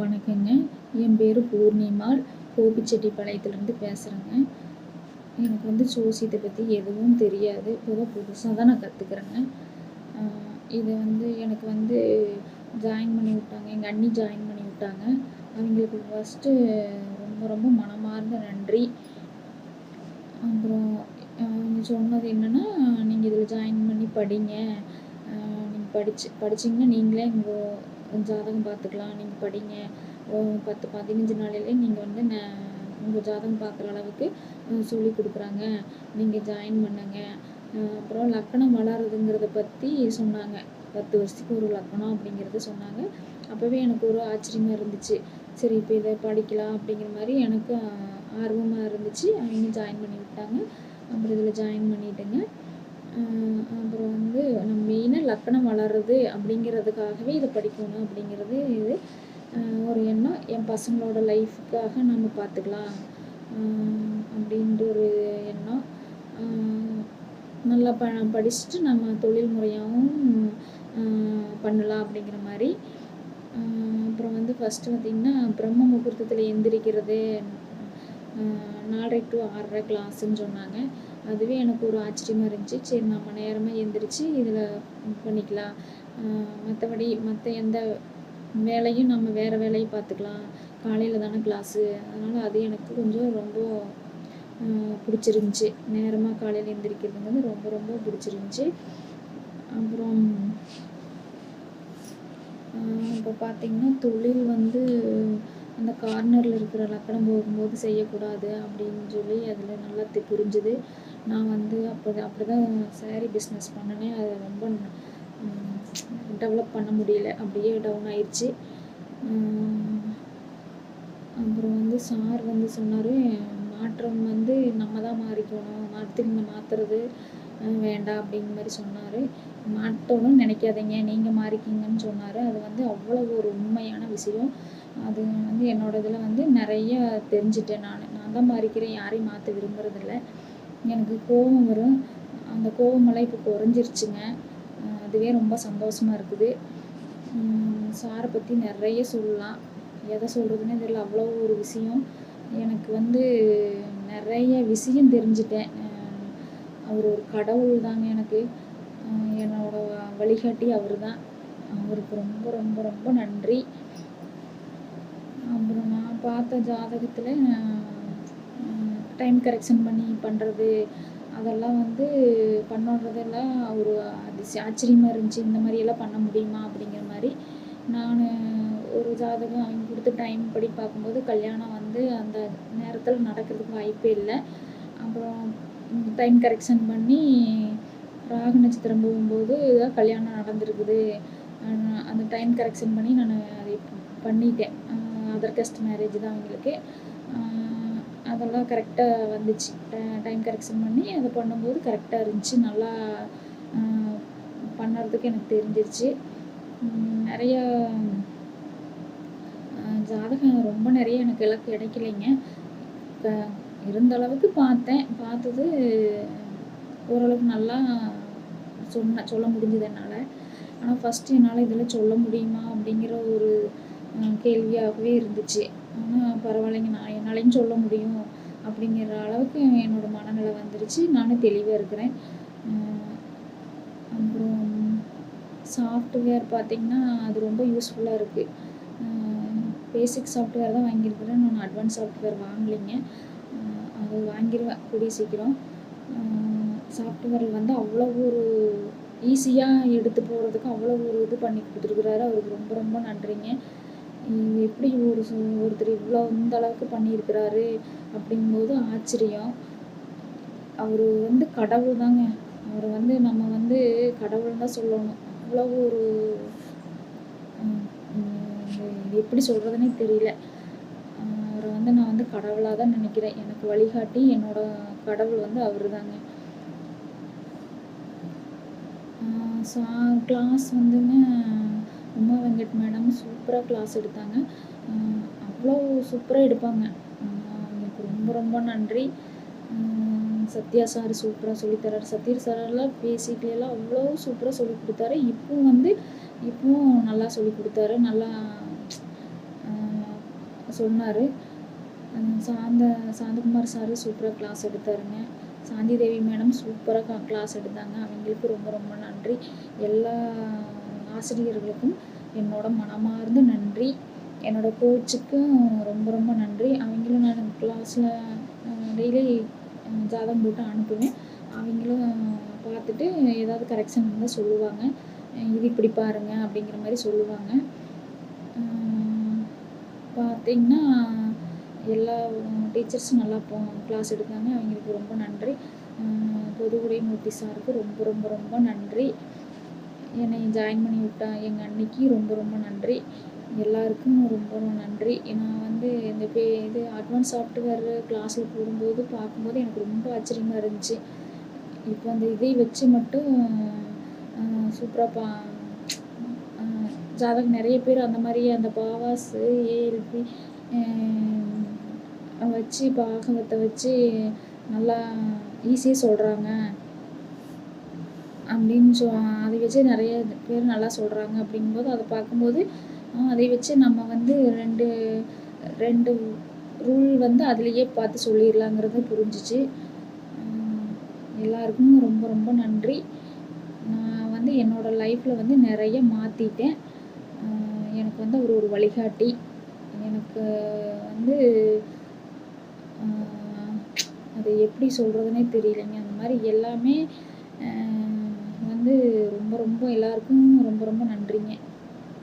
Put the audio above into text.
வணக்கங்க. என் பேர் பூர்ணிமாள் கோபிச்செட்டிப்பாளையத்துலேருந்து பேசுகிறேங்க எனக்கு வந்து ஜோசியத்தை பற்றி எதுவும் தெரியாது. இப்போதான் புதுசாக தான் நான் கற்றுக்குறேங்க இதை வந்து எனக்கு வந்து ஜாயின் பண்ணி விட்டாங்க. எங்கள் அண்ணி ஜாயின் பண்ணி விட்டாங்க. அவங்களுக்கு ஃபஸ்ட்டு ரொம்ப ரொம்ப மனமார்ந்த நன்றி. அப்புறம் அவங்க சொன்னது என்னென்னா நீங்கள் இதில் ஜாயின் பண்ணி படிங்க. நீங்கள் படிச்சு படிச்சிங்கன்னா நீங்களே உங்கள் ஜாதகம் பார்த்துக்கலாம். நீங்கள் படிங்க. பத்து பதினஞ்சு நாளிலே நீங்கள் வந்து ந உங்கள் ஜாதகம் பார்க்குற அளவுக்கு சொல்லி கொடுக்குறாங்க. நீங்கள் ஜாயின் பண்ணுங்க. அப்புறம் லக்கணம் வளருதுங்கிறத பற்றி சொன்னாங்க. பத்து வருஷத்துக்கு ஒரு லக்கணம் அப்படிங்கிறத சொன்னாங்க. அப்போவே எனக்கு ஒரு ஆச்சரியமாக இருந்துச்சு. சரி இப்போ இதை படிக்கலாம் அப்படிங்கிற மாதிரி எனக்கு ஆர்வமாக இருந்துச்சு. அவங்க ஜாயின் பண்ணி விட்டாங்க. அப்புறம் இதில் ஜாயின் பண்ணிட்டேங்க. அப்புறம் வந்து நம்ம மெயினாக லக்கணம் வளருது அப்படிங்கிறதுக்காகவே இதை படிக்கணும் அப்படிங்கிறது இது. ஒரு எண்ணம். என் பசங்களோட லைஃபுக்காக நம்ம பார்த்துக்கலாம். அப்படின்ற ஒரு எண்ணம். நல்லா ப படிச்சுட்டு நம்ம தொழில் முறையாகவும் பண்ணலாம் அப்படிங்கிற மாதிரி. அப்புறம் வந்து ஃபஸ்ட்டு பார்த்திங்கன்னா பிரம்ம முகூர்த்தத்தில் எந்திரிக்கிறது. நாலரை டு ஆறரை கிளாஸுன்னு சொன்னாங்க. அதுவே எனக்கு ஒரு ஆச்சரியமாக இருந்துச்சு. சரி நம்ம நேரமாக எந்திரிச்சு இதில் பண்ணிக்கலாம். மற்றபடி மற்ற எந்த வேலையும் நம்ம வேறு வேலையை பார்த்துக்கலாம். காலையில் தானே கிளாஸு அதனால் அது எனக்கு கொஞ்சம் ரொம்ப பிடிச்சிருந்துச்சி. நேரமாக காலையில் எந்திரிக்கிறதுங்கிறது ரொம்ப ரொம்ப பிடிச்சிருந்துச்சி. அப்புறம் இப்போ பார்த்திங்கன்னா தொழில் வந்து அந்த கார்னரில் இருக்கிற லக்கணம் போகும்போது செய்யக்கூடாது அப்படின்னு சொல்லி அதில் நல்லா புரிஞ்சுது. நான் வந்து அப்போ அப்படி தான் சேரீ பிஸ்னஸ் பண்ணினேன் அதை ரொம்ப டெவலப் பண்ண முடியல. அப்படியே டவுன் ஆயிடுச்சு. அப்புறம் வந்து சார் வந்து சொன்னார் மாற்றம் வந்து நம்ம தான் மாறிக்கணும் அடுத்தவங்க மாற்றுறது வேண்டாம் அப்படிங்கிற மாதிரி சொன்னார். மாற்றணும்னு நினைக்காதீங்க. நீங்கள் மாறிக்கிங்கன்னு சொன்னார். அது வந்து அவ்வளோ ஒரு உண்மையான விஷயம். அது வந்து என்னோட இதில் வந்து நிறைய தெரிஞ்சிட்டேன் நான். நான் தான் மாறிக்கிறேன். யாரையும் மாற்ற விரும்புகிறதில்ல எனக்கு கோபம் வரும். அந்த கோபமெல்லாம் இப்போ குறைஞ்சிருச்சுங்க. அதுவே ரொம்ப சந்தோஷமாக இருக்குது. சாரை பற்றி நிறைய சொல்லலாம். எதை சொல்கிறதுனே தெரியல. அவ்வளோ ஒரு விஷயம். எனக்கு வந்து நிறைய விஷயம் தெரிஞ்சிட்டேன். அவர் ஒரு கடவுள் தாங்க எனக்கு. என்னோட வழிகாட்டி அவர் தான் அவருக்கு ரொம்ப ரொம்ப ரொம்ப நன்றி. அப்புறம் நான் பார்த்த ஜாதகத்தில் டைம் கரெக்ஷன் பண்ணி பண்ணுறது அதெல்லாம் வந்து பண்ணுறதெல்லாம் ஒரு அதிசய ஆச்சரியமாக இருந்துச்சு. இந்த மாதிரியெல்லாம் பண்ண முடியுமா அப்படிங்கிற மாதிரி நான் ஒரு ஜாதகம் அவங்க கொடுத்த டைம் படி பார்க்கும்போது கல்யாணம் வந்து அந்த நேரத்தில் நடக்கிறதுக்கு வாய்ப்பே இல்லை. அப்புறம் டைம் கரெக்ஷன் பண்ணி ராகு நட்சத்திரம் போகும்போது தான் கல்யாணம் நடந்திருக்குது. அந்த டைம் கரெக்ஷன் பண்ணி நான் அதை பண்ணிட்டேன். அதர் கஸ்ட் மேரேஜ் தான் அவங்களுக்கு. அதெல்லாம் கரெக்டாக வந்துச்சு. டைம் கரெக்ஷன் பண்ணி அதை பண்ணும்போது கரெக்டாக இருந்துச்சு. நல்லா பண்ணுறதுக்கு எனக்கு தெரிஞ்சிருச்சு. நிறையா ஜாதகம் ரொம்ப நிறைய எனக்கு எல்லாம் கிடைக்கலைங்க. இருந்த அளவுக்கு பார்த்தேன். பார்த்தது ஓரளவுக்கு நல்லா சொன்ன சொல்ல முடிஞ்சது என்னால். ஆனால் ஃபஸ்ட்டு என்னால் இதில் சொல்ல முடியுமா அப்படிங்கிற ஒரு கேள்வியாகவே இருந்துச்சு. ஆனால் பரவாயில்லைங்க நான் என்னாலையும் சொல்ல முடியும் அப்படிங்கிற அளவுக்கு என்னோடய மனநிலை வந்துருச்சு. நானும் தெளிவாக இருக்கிறேன். அப்புறம் சாஃப்ட்வேர் பார்த்திங்கன்னா அது ரொம்ப யூஸ்ஃபுல்லாக இருக்குது பேசிக் சாஃப்ட்வேர் தான் வாங்கியிருக்கிறேன். நான் அட்வான்ஸ் சாஃப்ட்வேர் வாங்கலைங்க. அது வாங்கிடுவேன் கூடிய சீக்கிரம். சாஃப்ட்வேரில் வந்து அவ்வளோ ஒரு ஈஸியாக எடுத்து போகிறதுக்கு அவ்வளோ ஒரு இது பண்ணி கொடுத்துருக்குறாரு. அவருக்கு ரொம்ப ரொம்ப நன்றிங்க. எப்படி ஒரு ஒருத்தர் இவ்வளோ இந்த அளவுக்கு பண்ணியிருக்கிறாரு அப்படிங்கும்போது ஆச்சரியம். அவர் வந்து கடவுள் தாங்க. அவரை வந்து நம்ம வந்து கடவுள் தான் சொல்லணும். அவ்வளோ ஒரு எப்படி சொல்கிறதுனே தெரியல. அவரை வந்து நான் வந்து கடவுளாக தான் நினைக்கிறேன். எனக்கு வழிகாட்டி என்னோட கடவுள் வந்து அவர் தாங்க. ஸோ கிளாஸ் வந்துங்க உமா வெங்கட் மேடம் சூப்பராக கிளாஸ் எடுத்தாங்க. அவ்வளோ சூப்பராக எடுப்பாங்க. அவங்களுக்கு ரொம்ப ரொம்ப நன்றி. சத்யா சார் சூப்பராக சொல்லித்தரார் சத்யா சாரெல்லாம் பேசிக்கெல்லாம் அவ்வளோ சூப்பராக சொல்லி கொடுத்தாரு. இப்போவும் வந்து இப்போவும் நல்லா சொல்லி கொடுத்தாரு. நல்லா சொன்னார். சாந்த சாந்தகுமார் சார் சூப்பராக கிளாஸ் எடுத்தாருங்க. சாந்தி தேவி மேடம் சூப்பராக கிளாஸ் எடுத்தாங்க. அவங்களுக்கு ரொம்ப ரொம்ப நன்றி. எல்லா ஆசிரியர்களுக்கும் என்னோட மனமார்ந்த நன்றி. என்னோட கோச்சுக்கும் ரொம்ப ரொம்ப நன்றி. அவங்களும் நான் கிளாஸில் டெய்லி ஜாதகம் போட்டு அனுப்புவேன். அவங்களும் பார்த்துட்டு ஏதாவது கரெக்ஷன் இருந்தால் சொல்லுவாங்க. இது இப்படி பாருங்க அப்படிங்கிற மாதிரி சொல்லுவாங்க. பார்த்திங்கன்னா எல்லா டீச்சர்ஸும் நல்லா போ கிளாஸ் எடுத்தாங்க. அவங்களுக்கு ரொம்ப நன்றி. பொதுவுடை மூர்த்தி சாருக்கு ரொம்ப ரொம்ப ரொம்ப நன்றி. என்னை ஜாயின் பண்ணி விட்டா எங்கள் அன்னைக்கு ரொம்ப ரொம்ப நன்றி. எல்லாருக்கும் ரொம்ப ரொம்ப நன்றி. நான் வந்து இந்த பே இது அட்வான்ஸ் சாஃப்ட்வேர் கிளாஸில் போடும்போது பார்க்கும்போது எனக்கு ரொம்ப ஆச்சரியமாக இருந்துச்சு. இப்போ அந்த இதை வச்சு மட்டும் சூப்பராக பா ஜாதகம் நிறைய பேர் அந்த மாதிரி அந்த பாவாஸு ஏஎல்பி வச்சு பாகவத்தை வச்சு நல்லா ஈஸியாக சொல்கிறாங்க அப்படின்னு சொ அதை வச்சு நிறைய பேர் நல்லா சொல்கிறாங்க அப்படிங்கும்போது அதை பார்க்கும்போது அதை வச்சு நம்ம வந்து ரெண்டு ரெண்டு ரூல் வந்து அதுலேயே பார்த்து சொல்லிடலாங்கிறது புரிஞ்சிச்சு. எல்லாருக்கும் ரொம்ப ரொம்ப நன்றி. நான் வந்து என்னோடய லைஃப்பில் வந்து நிறைய மாற்றிட்டேன் எனக்கு வந்து அவர் ஒரு வழிகாட்டி. எனக்கு வந்து அது எப்படி சொல்கிறதுனே தெரியலைங்க. அந்த மாதிரி எல்லாமே வந்து ரொம்ப ரொம்ப எல்லாருக்கும் ரொம்ப ரொம்ப நன்றிங்க.